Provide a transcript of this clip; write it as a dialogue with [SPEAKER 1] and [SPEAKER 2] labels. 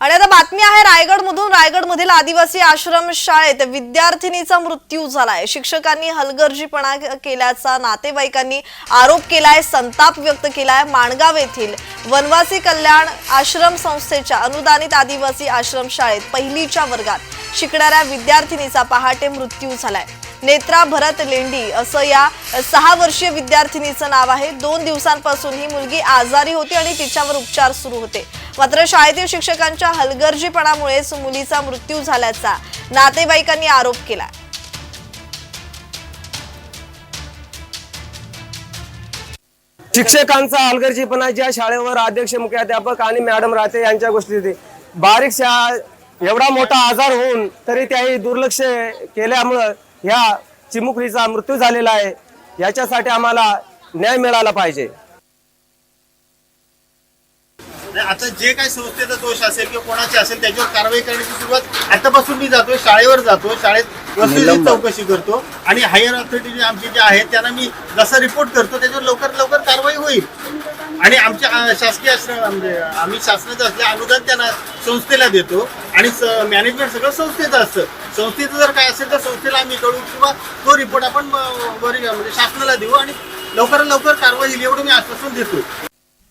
[SPEAKER 1] आणि आता बातमी आहे रायगडमधून. रायगडमधील आदिवासी आश्रम शाळेत विद्यार्थिनीचा मृत्यू झालाय. शिक्षकांनी हलगर्जीपणा केल्याचा नातेवाईकांनी आरोप केलाय संताप व्यक्त केलाय माणगाव येथील वनवासी कल्याण आश्रम संस्थेच्या अनुदानित आदिवासी आश्रम शाळेत पहिलीच्या वर्गात शिकणाऱ्या विद्यार्थिनीचा पहाटे मृत्यू झालाय. नेत्रा भरत लेंडी असं या सहा वर्षीय विद्यार्थिनीचं नाव आहे. दोन दिवसांपासून ही मुलगी आजारी होती आणि तिच्यावर उपचार सुरू होते. मात्र शाळेतील शिक्षकांच्या हलगर्जीपणामुळेच मुलीचा मृत्यू झाल्याचा नातेवाईकांनी आरोप केला
[SPEAKER 2] शिक्षकांचा हलगर्जीपणा ज्या शाळेवर अध्यक्ष मुख्याध्यापक आणि मॅडम राहते यांच्या गोष्टी बारीकशा एवढा मोठा आजार होऊन तरी त्याही दुर्लक्ष केल्यामुळं ह्या चिमुकलीचा मृत्यू झालेला आहे. याच्यासाठी आम्हाला न्याय मिळाला पाहिजे.
[SPEAKER 3] आता जे काही संस्थेचा दोष असेल किंवा कोणाचे असेल त्याच्यावर कारवाई करण्याची सुरुवात आतापासून मी जातोय शाळेवर जातो शाळेत वस्तुस्थिती चौकशी करतो आणि हायर ऑथॉरिटी आमचे जे आहेत त्यांना मी जसा रिपोर्ट करतो त्याच्यावर लवकर लवकर कारवाई होईल. आणि आमच्या शासकीय म्हणजे आम्ही शासनाचं असले अनुदान त्यांना संस्थेला देतो आणि मॅनेजमेंट सगळं संस्थेचं असतं. संस्थेचं जर काय असेल तर संस्थेला आम्ही कळू किंवा तो रिपोर्ट आपण म्हणजे शासनाला देऊ आणि लवकरात लवकर कारवाई होईल एवढं मी आश्वासन देतो